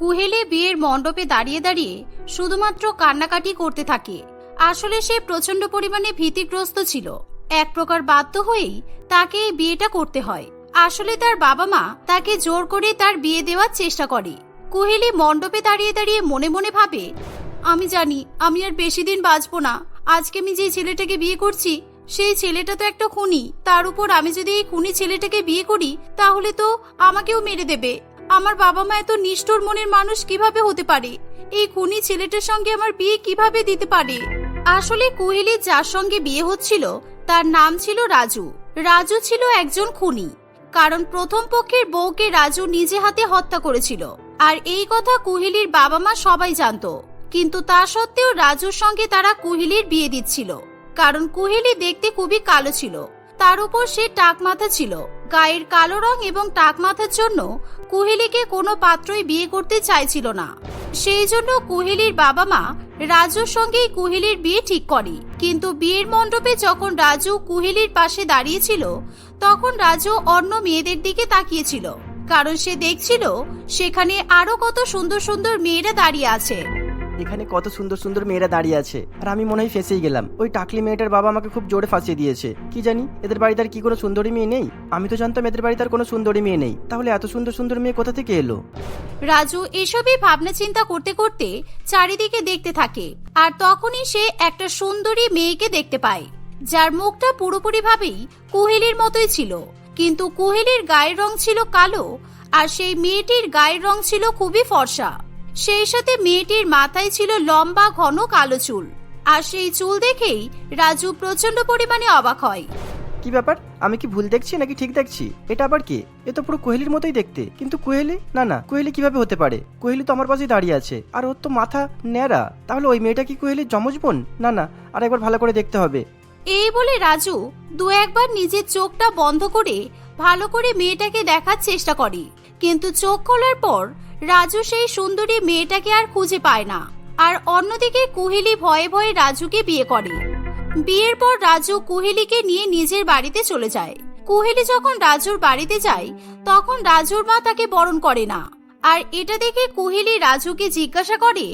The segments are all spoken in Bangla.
কুহেলি বিয়ের মণ্ডপে দাঁড়িয়ে দাঁড়িয়ে শুধুমাত্র কান্নাকাটি করতে থাকে। আসলে সে প্রচণ্ড পরিমাণে ভীতিগ্রস্ত ছিল। এক প্রকার বাধ্য হয়েই তাকে এই বিয়েটা করতে হয়। আসলে তার বাবা মা তাকে জোর করে তার বিয়ে দেওয়ার চেষ্টা করে। কুহেলি মণ্ডপে দাঁড়িয়ে দাঁড়িয়ে মনে মনে ভাবে, আমি জানি, আমি আর বেশি দিন বাঁচবো না। আজকে আমি যে ছেলেটাকে বিয়ে করছি, সেই ছেলেটা তো একটা খুনি। তার উপর আমি যদি এই খুনি ছেলেটাকে বিয়ে করি, তাহলে তো আমাকেও মেরে দেবে। আমার বাবা মা এত নিষ্ঠুর মনের মানুষ কীভাবে হতে পারে? এই খুনি ছেলেটার সঙ্গে আমার বিয়ে কীভাবে দিতে পারে? আসলে কুহেলির যার সঙ্গে বিয়ে হচ্ছিল, তার নাম ছিল রাজু। রাজু ছিল একজন খুনি। কারণ প্রথম পক্ষের বউকে রাজু নিজে হাতে হত্যা করেছিল। আর এই কথা কুহেলির বাবা মা সবাই জানতো। কিন্তু তা সত্ত্বেও রাজুর সঙ্গে তারা কুহেলির বিয়ে দিচ্ছিল। কারণ কুহেলি দেখতে খুবই কালো ছিল। তার উপর সে টাক মাথা ছিল। গায়ের কালো রং এবং টাক মাথার জন্য কুহেলিকে কোনো পাত্রই বিয়ে করতে চাইছিল না। সেই জন্য কুহেলির বাবা মা রাজুর সঙ্গেই কুহেলির বিয়ে ঠিক করে। কিন্তু বিয়ের মণ্ডপে যখন রাজু কুহেলির পাশে দাঁড়িয়েছিল, তখন রাজু অন্য মেয়েদের দিকে তাকিয়েছিল। কারণ সে দেখছিল সেখানে আরও কত সুন্দর সুন্দর মেয়েরা দাঁড়িয়ে আছে। এখানে কত সুন্দর সুন্দর মেয়েরা দাঁড়িয়ে আছে। আর আমি মনে হয় ফেসেই গেলাম। ওই টাকলি মেয়েটার বাবা আমাকে খুব জোরে ফাঁসিয়ে দিয়েছে। কি জানি, এদের বাড়িতে আর কি কোনো সুন্দরী মেয়ে নেই? আমি তো জানতাম এদের বাড়িতে আর কোনো সুন্দরী মেয়ে নেই। তাহলে এত সুন্দর সুন্দর মেয়ে কোথা থেকে এলো? রাজু, এসবই ভাবনা চিন্তা করতে করতে চারিদিকে দেখতে থাকে। আর তখনই সে একটা সুন্দরী মেয়েকে দেখতে পায়। যার মুখটা পুরোপুরিভাবেই কুহেলির মতোই ছিল। কিন্তু কুহেলির গায়ের রং ছিল কালো, আর সেই মেয়েটির গায়ের রং ছিল খুবই ফর্সা। সেই সাথে মেয়েটির মাথায় ছিল লম্বা ঘন কালো চুল। আর সেই চুল দেখেই রাজু প্রচণ্ড পরিমাণে অবাক হয়। কি ব্যাপার? আমি কি ভুল দেখছি নাকি ঠিক দেখছি? এটা আবার কি? এ তো পুরো কোহেলির মতোই দেখতে। কিন্তু কোহেলি? না না কোহেলি কীভাবে হতে পারে? কোহেলি তো আমার পাশেই দাঁড়িয়ে আছে। আর ওর তো মাথা ন্যাড়া। তাহলে ওই মেয়েটা কি কোহেলির যমজ বোন? না না আর একবার ভালো করে দেখতে হবে। এই বলে রাজু দু একবার নিজের চোখটা বন্ধ করে ভালো করে মেয়েটাকে দেখার চেষ্টা করে। কিন্তু চোখ খোলার পর রাজু সেই সুন্দরী মেয়েটাকে আর খুঁজে পায় না। আর অন্যদিকে কুহেলি ভয়ে ভয়ে রাজুকে বিয়ে করে। বিয়ের পর রাজু কুহেলিকে নিয়ে নিজের বাড়িতে চলে যায়। কুহেলি যখন রাজুর বাড়িতে যায়, তখন রাজুর মা তাকে বরণ করে না। আর এটা দেখে কুহেলি রাজুকে জিজ্ঞাসা করে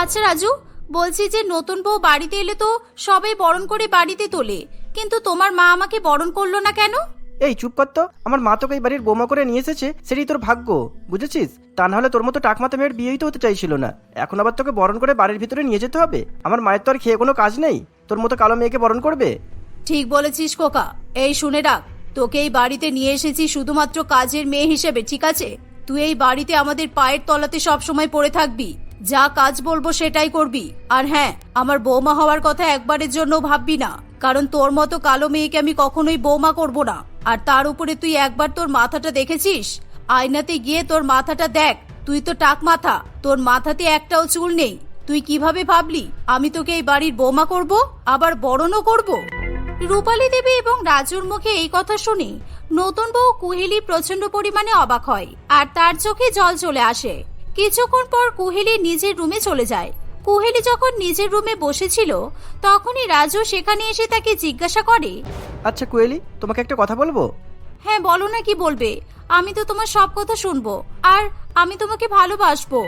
আচ্ছা রাজু, বলছি যে নতুন বউ বাড়িতে এলে তো সবাই বরণ করে বাড়িতে তোলে, কিন্তু তোমার মা আমাকে বরণ করল না কেন? এই, চুপ কর তো। আমার মা তোকে এই বাড়ির বোমা করে নিয়ে এসেছে, সেটাই তোর ভাগ্য, বুঝেছিস? তা না হলে তোর মতো টাকমাতা মেয়ের বিয়েই তো হতে চাইছিল না। এখন আবার তোকে বরণ করে বাড়ির ভিতরে নিয়ে যেতে হবে। আমার মায়ের তো আর খেয়ে কোনো কাজ নেই। তোর মতো কালো মেয়েকে বরণ করবে? ঠিক বলেছিস কোকা এই, শুনে ডাক তোকে এই বাড়িতে নিয়ে এসেছি শুধুমাত্র কাজের মেয়ে হিসেবে, ঠিক আছে? তুই এই বাড়িতে আমাদের পায়ের তলাতে সব সময় পড়ে থাকবি। যা কাজ বলব সেটাই করবি। আর হ্যাঁ আমার বৌমা হওয়ার কথা একবারের জন্য ভাববি না। কারণ তোর মতো কালো মেয়েকে আমি কখনোই বৌমা করব না। আর তার উপরে তুই একবার তোর মাথাটা দেখেছিস? আয়নাতে গিয়ে তোর মাথাটা দেখ। তুই তো টাক মাথা। তোর মাথাতে একটাও চুল নেই। তুই কীভাবে ভাবলি, আমি তোকে এই বাড়ির বৌমা করব, আবার বরণও করব? রূপালী দেবী এবং রাজুর মুখে এই কথা শুনে নতুন বউ কুহেলি প্রচণ্ড পরিমাণে অবাক হয়, আর তার চোখে জল চলে আসে। কিছুক্ষণ পর কুহেলি নিজের রুমে চলে যায়। কুহেলি যখন নিজের রুমে বসেছিল তখনই রাজু সেখানে এসে তাকে জিজ্ঞাসা করে। আচ্ছা কোয়েলি তোমাকে একটা কথা বলব? হ্যাঁ বলো না কি বলবে। আমি তো তোমার সব কথা শুনব। আর আমি তোমাকে ভালোবাসবো।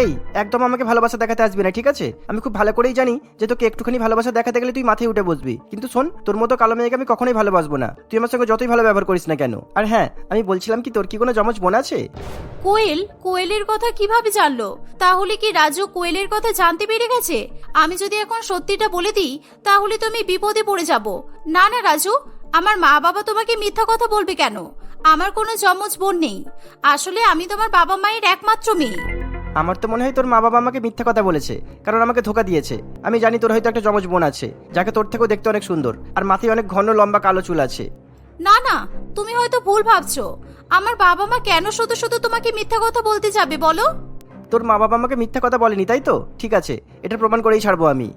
এই, একদম আমাকে ভালোবাসা দেখাতে আসবি না, ঠিক আছে? আমি খুব ভালো করেই জানি যে তোকে একটুখানি ভালোবাসা দেখাতে গেলে তুই মাথায় উঠে বসবি। কিন্তু শোন, তোর মতো কালো মেয়েকে আমি কখনোই ভালোবাসবো না। তুই আমার সঙ্গে যতই ভালো ব্যবহার করিস না কেন? আর হ্যাঁ আমি বলছিলাম কি তোর কি কোনো জমজ বোন আছে? কোয়েল, কোয়েলের কথা কীভাবে জানলো? তাহলে কি রাজু কোয়েলের কথা জানতে পেরে গেছে? আমি যদি এখন সত্যিটা বলে দিই, তাহলে তুমি বিপদে পড়ে যাব। না না, রাজু, আমার মা বাবা তোমাকে মিথ্যা কথা বলবে কেন? আমার কোনো জমজ বোন নেই। আসলে আমি তোমার বাবা মায়ের একমাত্র মেয়ে। আমার তো মনে হয় তোর মা বাবা আমাকে মিথ্যা কথা বলেছে কারণ আমাকে ধোকা দিয়েছে। আমি জানি তোর হয়তো একটা জমজ বোন আছে যাকে তোর থেকেও দেখতে অনেক সুন্দর আর মাথায় অনেক ঘন লম্বা কালো চুল আছে। না না তুমি হয়তো ভুল ভাবছ। আমার বাবা মা কেন শুধু শুধু তোমাকে মিথ্যা কথা বলতে যাবে বলো? তোর মা বাবা আমাকে মিথ্যা কথা বলেনি তাই তো? ঠিক আছে এটা প্রমাণ করেই ছাড়বো আমি।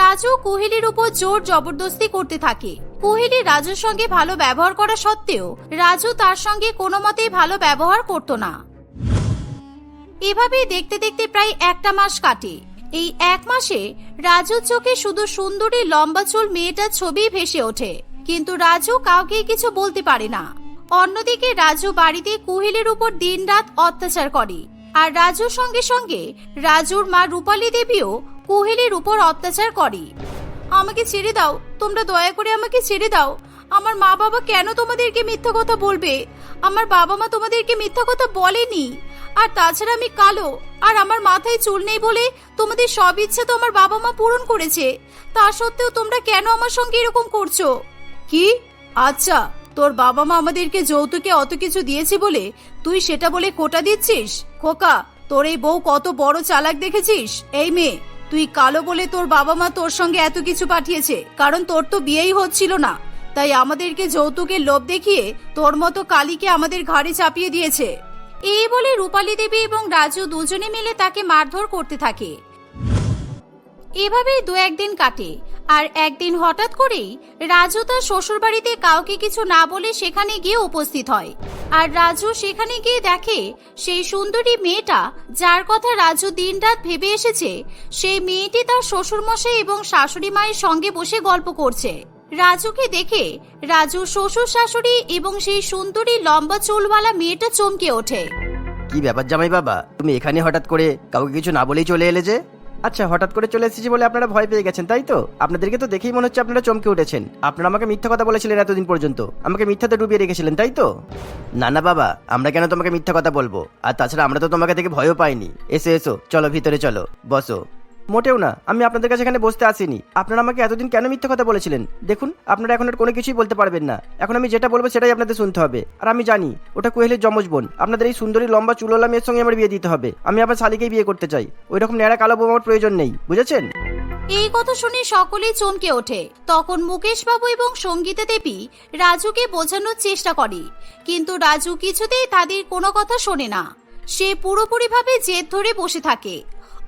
রাজু কোহেলির উপর জোর জবরদস্তি করতে থাকে। কোহেলি রাজুর সঙ্গে ভালো ব্যবহার করা সত্ত্বেও রাজু তার সঙ্গে কোনো মতেই ভালো ব্যবহার করতো না। এভাবেই দেখতে দেখতে প্রায় একটা মাস কাটে। এই এক মাসে রাজুর চোখে শুধু সুন্দরী লম্বা চুল মেয়েটার ছবি ভেসে ওঠে। কিন্তু রাজু কাউকে কিছু বলতে পারে না। অন্যদিকে রাজু বাড়িতে কুহেলির উপর দিনরাত অত্যাচার করে। আর রাজুর সঙ্গে সঙ্গে রাজুর মা রূপালী দেবীও কুহেলির উপর অত্যাচার করে। আমাকে ছেড়ে দাও, তোমরা দয়া করে আমাকে ছেড়ে দাও। আমার মা বাবা কেন তোমাদেরকে মিথ্যা কথা বলবে? আমার বাবা মা তোমাদেরকে মিথ্যা কথা বলেনি। আর তাছাড়া আমি কালো। আর আমার মাথায় চুল নেই বলে তোমাদের সব ইচ্ছে তো আমার বাবা মা পূরণ করেছে। তা সত্ত্বেও তোমরা কেন আমার সঙ্গে এরকম করছ? কি? আচ্ছা তোর বাবা মা আমাদেরকে যৌতুকে অত কিছু দিয়েছে বলে তুই সেটা বলে কোটা দিচ্ছিস? খোকা, তোর এই বউ কত বড় চালাক দেখেছিস? এই মেয়ে, তুই কালো বলে তোর বাবা মা তোর সঙ্গে এত কিছু পাঠিয়েছে, কারণ তোর তো বিয়েই হচ্ছিল না। তাই আমাদেরকে যৌতুকের লোভ দেখিয়ে তোর মতো কালীকে আমাদের ঘাড়ে চাপিয়ে দিয়েছে। এই বলে রূপালী দেবী এবং রাজু দুজনে মিলে তাকে মারধর করতে থাকে। এভাবেই দু একদিন কাটে, আর একদিন হঠাৎ করেই রাজু তার শ্বশুরবাড়িতে কাউকে কিছু না বলে সেখানে গিয়ে উপস্থিত হয়। আর রাজু সেখানে গিয়ে দেখে সেই সুন্দরী মেয়েটা যার কথা রাজু দিনরাত ভেবে এসেছে, সেই মেয়েটি তার শ্বশুরমশাই এবং শাশুড়ি মায়ের সঙ্গে বসে গল্প করছে। রাজুকে দেখে রাজু শ্বশুর শাশুড়ি এবং সেই সুন্দরী লম্বা চুলওয়ালা মেয়েটা চমকে ওঠে। কি ব্যাপার জামাই বাবা? তুমি এখানে হঠাৎ করে কাউকে কিছু না বলেই চলে এলে যে? আচ্ছা হঠাৎ করে চলে এসেছি বলে আপনারা ভয় পেয়ে গেছেন, তাই তো? আপনাদেরকে তো দেখেই মনে হচ্ছে আপনারা চমকে উঠেছেন। আপনারা আমাকে মিথ্যা কথা বলেছিলেন এতদিন পর্যন্ত। আমাকে মিথ্যাতে ডুবিয়ে রেখেছিলেন, তাই তো? না না বাবা, আমরা কেন তোমাকে মিথ্যা কথা বলব? আর তাছাড়া আমরা তো তোমাকে দেখে ভয়ও পাইনি। এসো এসো, চলো, ভিতরে চলো, বসো। মোটেও না, আমি আপনাদের কাছে এখানে বসতে আসিনি। আপনারা আমাকে এতদিন কেন মিথ্যে কথা বলেছিলেন? দেখুন, আপনারা এখন আর কোনো কিছুই বলতে পারবেন না। এখন আমি যেটা বলব সেটাই আপনাদের শুনতে হবে। আর আমি জানি, ওটা কোহেলের যমজ বোন। আপনাদের এই সুন্দরী লম্বা চুলোলা মেয়ের সঙ্গে আমার বিয়ে দিতে হবে। আমি আবার শালিকেই বিয়ে করতে চাই। ওই রকম ন্যাড়া কালো বউ আমার প্রয়োজন নেই। বুঝেছেন? এই কথা শুনে সকলেই চমকে ওঠে। তখন মুকেশ বাবু এবং সঙ্গীতা দেবী রাজুকে বোঝানোর চেষ্টা করে। কিন্তু রাজু কিছুতেই তাদের কোনো কথা শোনে না। সে পুরোপুরিভাবে জেদ ধরে বসে থাকে।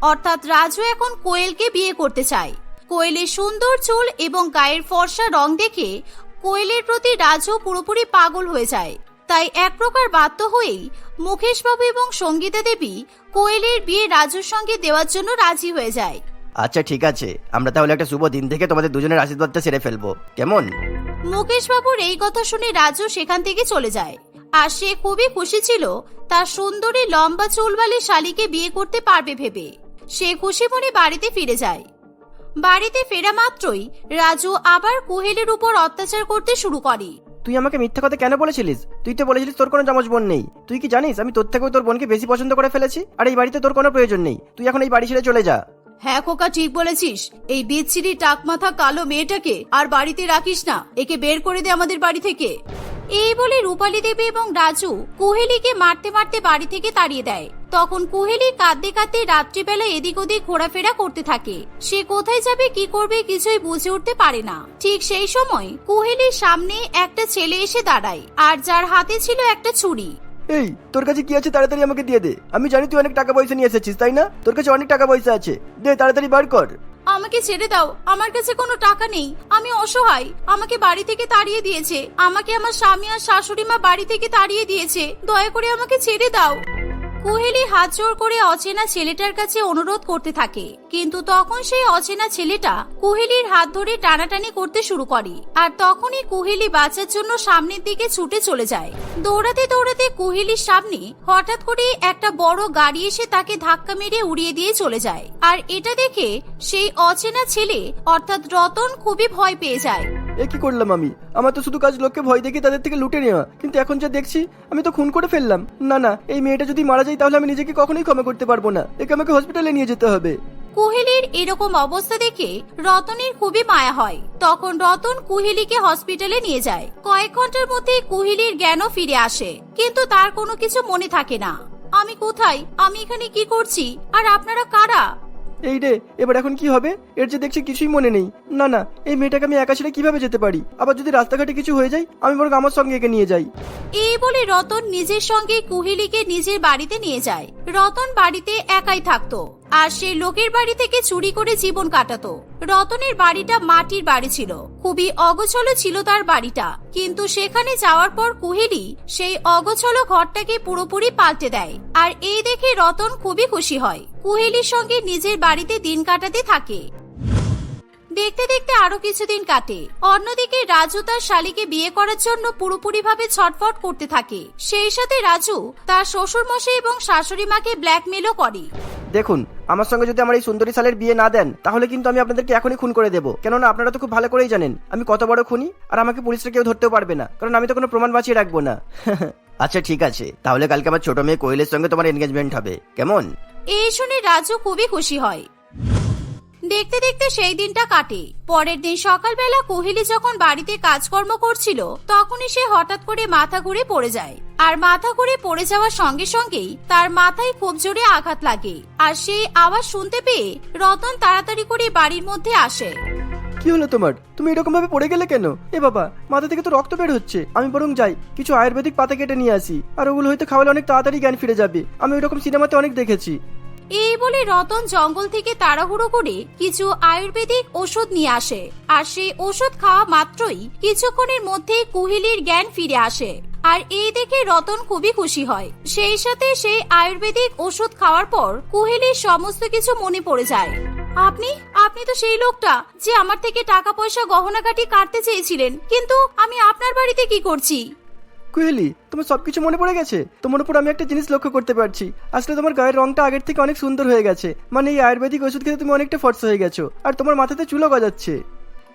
অর্থাৎ রাজু এখন কোয়েলকে বিয়ে করতে চায়। কোয়েলের সুন্দর চুল এবং গায়ের ফর্সা রং দেখে কোয়েলের প্রতি রাজু পুরোপুরি পাগল হয়ে যায়। তাই এক প্রকার বাধ্য হয়েই মুকেশবাবু এবং সঙ্গীতা দেবী কোয়েলের বিয়ে রাজুর সঙ্গে দেওয়ার জন্য রাজি হয়ে যায়। আচ্ছা ঠিক আছে। আমরা তাহলে একটা শুভ দিন থেকে তোমাদের দুজনের আশীর্বাদটা সেরে ফেলব। কেমন? মুকেশবাবুর এই কথা শুনে রাজু সেখান থেকে চলে যায়। আর সে খুবই খুশি ছিল তার সুন্দরী লম্বা চুলওয়ালি শালিকে বিয়ে করতে পারবে ভেবে। সে খুশি মনে বাড়িতে ফিরে যায়। বাড়িতে ফেরা মাত্রই রাজু আবার কুহেলের উপর অত্যাচার করতে শুরু করে। তুই আমাকে মিথ্যা কথা কেন বলেছিলিস? তুই তো বলেছিলিস তোর কোনো জমজ বোন নেই। তুই কি জানিস আমি তোর থেকেও তোর বোনকে বেশি পছন্দ করে ফেলেছি? আর এই বাড়িতে তোর কোনো প্রয়োজন নেই। তুই এখন এই বাড়ি ছেড়ে চলে যা। হ্যাঁ খোকা ঠিক বলেছিস। এই বিচ্ছিরি টাকমাথা কালো মেয়েটাকে আর বাড়িতে রাখিস না। একে বের করে দে আমাদের বাড়ি থেকে। এই বলে রূপালী দেবী এবং রাজু কুহেলিকে মারতে মারতে বাড়ি থেকে তাড়িয়ে দেয়। তখন কুহেলি কাঁদতে কাঁদতে রাত্রিবেলা এদিক ওদিক ঘোরাফেরা করতে থাকে। সে কোথায় যাবে, কি করবে কিছুই বুঝে উঠতে পারে না। ঠিক সেই সময় কুহেলির সামনে একটা ছেলে এসে দাঁড়ায় আর যার হাতে ছিল একটা ছুরি। এই, তোর কাছে কি আছে তাড়াতাড়ি আমাকে দিয়ে দে। আমি জানি তুই অনেক টাকা পয়সা নিয়ে এসেছিস, তাই না? তোর কাছে অনেক টাকা পয়সা আছে। দে, তাড়াতাড়ি বার কর। আমাকে ছেড়ে দাও। আমার কাছে কোনো টাকা নেই। আমি অসহায়। আমাকে বাড়ি থেকে তাড়িয়ে দিয়েছে। আমাকে আমার স্বামী আর শাশুড়ি মা বাড়ি থেকে তাড়িয়ে দিয়েছে। দয়া করে আমাকে ছেড়ে দাও। কুহেলি হাত জোর করে অচেনা ছেলেটার কাছে অনুরোধ করতে থাকে। কিন্তু তখন সেই অচেনা ছেলেটা কুহেলির হাত ধরে টানাটানি করতে শুরু করে। আর তখনই কুহেলি বাঁচার জন্য সামনের দিকে ছুটে চলে যায়। দৌড়াতে দৌড়াতে কুহেলির সামনে হঠাৎ করে একটা বড় গাড়ি এসে তাকে ধাক্কা মেরে উড়িয়ে দিয়ে চলে যায়। আর এটা দেখে সেই অচেনা ছেলে অর্থাৎ রতন খুবই ভয় পেয়ে যায়। এ কি করলাম আমি? আমার তো শুধু কাজ লোককে ভয় দেখে তাদের থেকে লুটে নেওয়া। কিন্তু এখন যা দেখছি, আমি তো খুন করে ফেললাম। না না, এই মেয়েটা যদি মারা যায়, তাহলে আমি নিজেকে কখনোই ক্ষমা করতে পারব না। একে আমাকে হসপিটালে নিয়ে যেতে হবে। কুহেলির এরকম অবস্থা দেখে রতনের খুবই মায়া হয়। তখন রতন কুহেলিকে হসপিটালে নিয়ে যায়। কয়েক ঘণ্টার মধ্যে কুহেলির জ্ঞানও ফিরে আসে। কিন্তু তার কোনো কিছু মনে থাকে না। আমি কোথায়? আমি এখানে কি করছি? আর আপনারা কারা? এই রে, এবার এখন কি হবে? এর যে দেখছি কিছুই মনে নেই। না না, এই মেয়েটাকে আমি একা ছেড়ে কীভাবে যেতে পারি? আবার যদি রাস্তাঘাটে কিছু হয়ে যায়, আমি বরং আমার সঙ্গে একে নিয়ে যাই। এই বলে রতন নিজের সঙ্গে কুহেলিকে নিজের বাড়িতে নিয়ে যায়। রতন বাড়িতে একাই থাকতো। আর সেই লোকের বাড়ি থেকে চুরি করে জীবন কাটাতো। রতনের বাড়িটা মাটির বাড়ি ছিল। খুবই অগোছলো ছিল তার বাড়িটা। কিন্তু সেখানে যাওয়ার পর কুহেলি সেই অগোছলো ঘরটাকে পুরোপুরি পাল্টে দেয়। আর এই দেখে রতন খুবই খুশি হয়। কুহেলির সঙ্গে নিজের বাড়িতে দিন কাটাতে থাকে। দেখতে দেখতে আরও কিছুদিন কাটে। অন্যদিকে রাজু তার শালিকে বিয়ে করার জন্য পুরোপুরিভাবে ছটফট করতে থাকে। সেই সাথে রাজু তার শ্বশুর মশাই এবং শাশুড়ি মাকে ব্ল্যাকমেলও করে। দেখুন আমার সঙ্গে যদি আমার এই সুন্দরী সালের বিয়ে না দেন তাহলে কিন্তু আমি আপনাদেরকে এখনই খুন করে দেবো। কেননা আপনারা তো খুব ভালো করেই জানেন আমি কত বড় খুনি আর আমাকে পুলিশরা কেউ ধরতেও পারবে না কারণ আমি তো কোনো প্রমাণ বাঁচিয়ে রাখব না। আচ্ছা ঠিক আছে তাহলে কালকে আমার ছোট মেয়ে কোয়েলের সঙ্গে তোমার এনগেজমেন্ট হবে। কেমন? এই শুনে রাজু খুবই খুশি হয়। দেখতে দেখতে সেই দিনটা কাটে। পরের দিন সকালবেলা কোহেলি যখন বাড়িতে কাজকর্ম করছিল, তখনই সে হঠাৎ করে মাথা ঘুরে পড়ে যায়। আর মাথা ঘুরে পড়ে যাওয়ার সঙ্গে সঙ্গেই তার মাথায় খুব জোরে আঘাত লাগে। আর সেই আওয়াজ শুনতে পেয়ে রতন তাড়াতাড়ি করে বাড়ির মধ্যে আসে। কি হলো তোমার? তুমি এরকম ভাবে পড়ে গেলে কেন? এ বাবা, মাথা থেকে তো রক্ত বের হচ্ছে। আমি বরং যাই, কিছু আয়ুর্বেদিক পাতা কেটে নিয়ে আসি। আর ওগুলো হয়তো খাওয়ালে অনেক তাড়াতাড়ি জ্ঞান ফিরে যাবে। আমি ওইরকম সিনেমাতে অনেক দেখেছি। এই বলে রতন জঙ্গল থেকে তাড়াহুড়ো করে কিছু আয়ুর্বেদিক ওষুধ নিয়ে আসে। আর সেই ওষুধ খাওয়া মাত্রই কিছুক্ষণের মধ্যে কুহিলির জ্ঞান ফিরে আসে। আর এই দেখে রতন খুবই খুশি হয়। সেই সাথে সেই আয়ুর্বেদিক ওষুধ খাওয়ার পর কুহেলির সমস্ত কিছু মনে পড়ে যায়। আপনি আপনি তো সেই লোকটা যে আমার থেকে টাকা পয়সা গহনাগাটি কাটতে চেয়েছিলেন। কিন্তু আমি আপনার বাড়িতে কি করছি? কুহেলি তোমার সবকিছু মনে পড়ে গেছে? তোমার উপর আমি একটা জিনিস লক্ষ্য করতে পারছি। আসলে তোমার গায়ের রংটা আগের থেকে অনেক সুন্দর হয়ে গেছে। মানে এই আয়ুর্বেদিক ওষুধ খেতে তুমি অনেকটা ফর্সা হয়ে গেছো। আর তোমার মাথাতে চুলও গজাচ্ছে।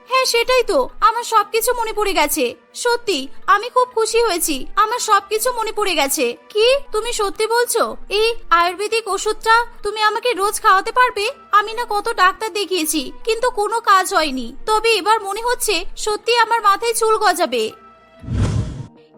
হ্যাঁ সেটাই তো। আমার সবকিছু মনে পড়ে গেছে। সত্যি, আমি খুব খুশি হয়েছি। আমার সবকিছু মনে পড়ে গেছে। কি? তুমি সত্যি বলছো? এই আয়ুর্বেদিক ওষুধটা তুমি আমাকে রোজ খাওয়াতে পারবে? আমি না কত ডাক্তার দেখিয়েছি, কিন্তু কোনো কাজ হয়নি। তবে এবার মনে হচ্ছে সত্যি আমার মাথায় চুল গজাবে।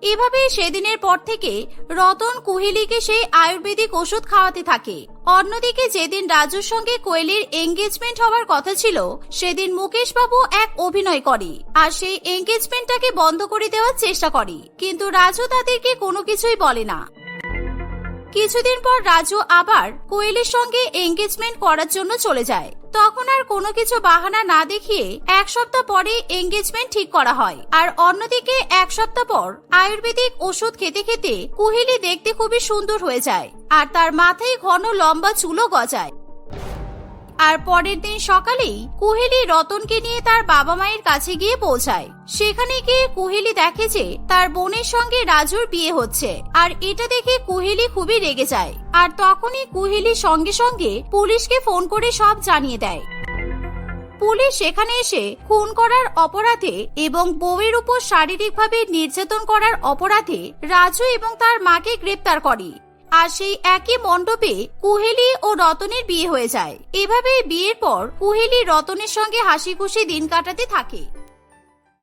এভাবে সেদিনের পর থেকে রতন কুহেলিকে সেই আয়ুর্বেদিক ওষুধ খাওয়াতে থাকে। অন্যদিকে যেদিন রাজুর সঙ্গে কোয়েলের এঙ্গেজমেন্ট হওয়ার কথা ছিল, সেদিন মুকেশ বাবু এক অভিনয় করে আর সেই এঙ্গেজমেন্টটাকে বন্ধ করে দেওয়ার চেষ্টা করে। কিন্তু রাজু তাদেরকে কোনো কিছুই বলে না। কিছুদিন পর রাজু আবার কোয়েলের সঙ্গে এঙ্গেজমেন্ট করার জন্য চলে যায়। তখন আর কোনো কিছু বাহানা না দেখিয়ে এক সপ্তাহ পরে এঙ্গেজমেন্ট ঠিক করা হয়। আর অন্যদিকে এক সপ্তাহ পর আয়ুর্বেদিক ওষুধ খেতে খেতে কুহিলি দেখতে খুবই সুন্দর হয়ে যায়। আর তার মাথায় ঘন লম্বা চুলও গজায়। আর পরের দিন সকালেই কুহেলি রতনকে নিয়ে তার বাবা মায়ের কাছে গিয়ে পৌঁছায়। সেখানে গিয়ে কুহেলি দেখে যে তার বোনের সঙ্গে রাজুর বিয়ে হচ্ছে। আর এটা দেখে কুহেলি খুবই রেগে যায়। আর তখনই কুহেলি সঙ্গে সঙ্গে পুলিশকে ফোন করে সব জানিয়ে দেয়। পুলিশ সেখানে এসে খুন করার অপরাধে এবং বউয়ের উপর শারীরিকভাবে নির্যাতন করার অপরাধে রাজু এবং তার মাকে গ্রেপ্তার করে। আর সেই একই মণ্ডপে কুহেলি ও রতনের বিয়ে হয়ে যায়। এভাবে বিয়ের পর কুহেলি রতনের সঙ্গে হাসি খুশি দিন কাটাতে থাকে।